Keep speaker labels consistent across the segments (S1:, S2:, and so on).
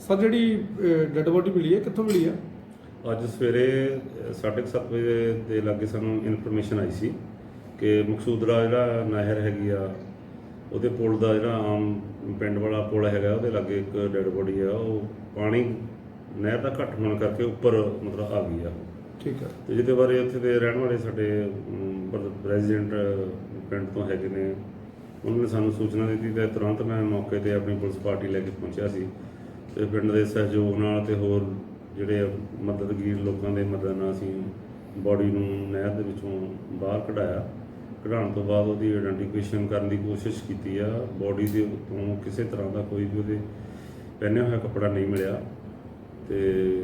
S1: Sir ਜਿਹੜੀ dead body ਮਿਲੀ ਹੈ ਕਿੱਥੋਂ ਮਿਲੀ ਹੈ
S2: ਅੱਜ ਸਵੇਰੇ 7:30 ਵਜੇ ਦੇ ਲਾਗੇ ਸਾਨੂੰ ਇਨਫੋਰਮੇਸ਼ਨ ਆਈ ਸੀ ਕਿ ਮਕਸੂਦਰਾ ਜਿਹੜਾ ਨਹਿਰ ਹੈਗੀ ਆ ਉਹਦੇ ਪੁਲ ਦਾ ਜਿਹੜਾ ਆਮ ਪਿੰਡ ਵਾਲਾ ਪੁਲ ਹੈਗਾ ਉਹਦੇ ਲਾਗੇ ਇੱਕ ਡੈੱਡ ਬੋਡੀ ਆ ਉਹ ਪਾਣੀ ਨਹਿਰ ਦਾ ਘੱਟ ਹੋਣ ਕਰਕੇ ਉੱਪਰ ਮਤਲਬ ਆ ਗਈ ਆ।
S1: ਠੀਕ ਹੈ
S2: ਤੇ ਜਿਹਦੇ ਬਾਰੇ ਉੱਥੇ ਦੇ ਰਹਿਣ ਵਾਲੇ ਸਾਡੇ ਰੈਜ਼ੀਡੈਂਟ ਪਿੰਡ ਤੋਂ ਹੈਗੇ ਨੇ ਉਹਨਾਂ ਨੇ ਸਾਨੂੰ ਸੂਚਨਾ ਦਿੱਤੀ ਤੇ ਤੁਰੰਤ ਮੈਂ ਮੌਕੇ ਤੇ ਆਪਣੀ ਪੁਲਿਸ ਪਾਰਟੀ ਲੈ ਕੇ ਪਹੁੰਚਿਆ ਸੀ। ਤੇ ਪਿੰਡ ਦੇ ਸਹਿਯੋਗ ਨਾਲ ਤੇ ਹੋਰ ਜਿਹੜੇ ਮਦਦਗੀਰ ਲੋਕਾਂ ਦੇ ਮਦਦ ਨਾਲ ਅਸੀਂ ਬਾਡੀ ਨੂੰ ਨਹਿਰ ਦੇ ਵਿੱਚੋਂ ਬਾਹਰ ਕਢਾਇਆ। ਕਢਾਉਣ ਤੋਂ ਬਾਅਦ ਉਹਦੀ ਆਇਡੈਂਟੀਫਿਕੇਸ਼ਨ ਕਰਨ ਦੀ ਕੋਸ਼ਿਸ਼ ਕੀਤੀ ਆ। ਬਾਡੀ ਦੇ ਉੱਤੋਂ ਕਿਸੇ ਤਰ੍ਹਾਂ ਦਾ ਕੋਈ ਵੀ ਉਹਦੇ ਪਹਿਨਿਆ ਹੋਇਆ ਕੱਪੜਾ ਨਹੀਂ ਮਿਲਿਆ। ਤੇ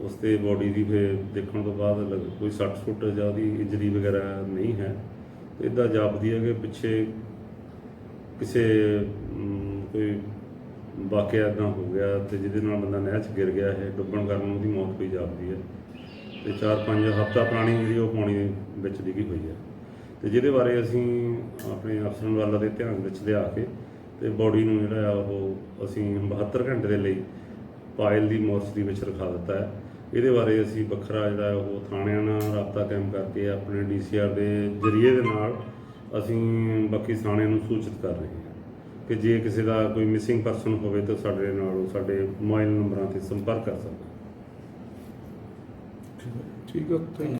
S2: ਉਸ ਤੇ ਬਾਡੀ ਦੀ ਫੇ ਦੇਖਣ ਤੋਂ ਬਾਅਦ ਲੱਗ- ਕੋਈ 60 ਫੁੱਟ ਜਾਂ ਉਹਦੀ ਇੰਜਰੀ ਵਗੈਰਾ ਨਹੀਂ ਹੈ। ਇਦਾਂ ਜਾਪਦੀ ਹੈ ਕਿ ਪਿੱਛੇ ਕਿਸੇ ਕੋਈ ਵਾਕਿਆ ਇਦਾਂ ਹੋ ਗਿਆ ਤੇ ਜਿਹਦੇ ਨਾਲ ਬੰਦਾ ਨਹਿਰ 'ਚ ਗਿਰ ਗਿਆ ਹੈ ਡੁੱਬਣ ਕਾਰਨ ਉਹਦੀ ਮੌਤ ਹੋਈ ਜਾਪਦੀ ਹੈ। ਤੇ 4-5 ਹਫ਼ਤਾ ਪੁਰਾਣੀ ਜਿਹੜੀ ਉਹ ਪਾਣੀ ਦੇ ਵਿੱਚ ਡਿੱਗੀ ਹੋਈ ਹੈ। ਤੇ ਜਿਹਦੇ ਬਾਰੇ ਅਸੀਂ ਆਪਣੇ ਅਫਸਰਾਂ ਵਾਲਾ ਦੇ ਧਿਆਨ ਵਿੱਚ ਲਿਆ ਕੇ ਤੇ ਬਾਡੀ ਨੂੰ ਜਿਹੜਾ ਆ ਉਹ ਅਸੀਂ 72 ਘੰਟੇ ਦੇ ਲਈ ਪਾਇਲ ਦੀ ਮੋਰਚਰੀ ਵਿੱਚ ਰਖਾ ਦਿੱਤਾ ਹੈ। ਇਹਦੇ ਬਾਰੇ ਅਸੀਂ ਵੱਖਰਾ ਜਿਹੜਾ ਉਹ ਥਾਣਿਆਂ ਨਾਲ ਰਾਬਤਾ ਕਾਇਮ ਕਰਕੇ ਆਪਣੇ ਡੀਸੀਆਰ ਦੇ ਜਰੀਏ ਦੇ ਨਾਲ ਅਸੀਂ ਬਾਕੀ ਥਾਣਿਆਂ ਨੂੰ ਸੂਚਿਤ ਕਰ ਰਹੇ ਹਾਂ ਕਿ ਜੇ ਕਿਸੇ ਦਾ ਕੋਈ ਮਿਸਿੰਗ ਪਰਸਨ ਹੋਵੇ ਤਾਂ ਸਾਡੇ ਨਾਲ ਉਹ ਸਾਡੇ ਮੋਬਾਈਲ ਨੰਬਰਾਂ ਤੇ ਸੰਪਰਕ ਕਰ ਸਕਦਾ।
S1: ਠੀਕ ਹੈ ਥੈਂਕ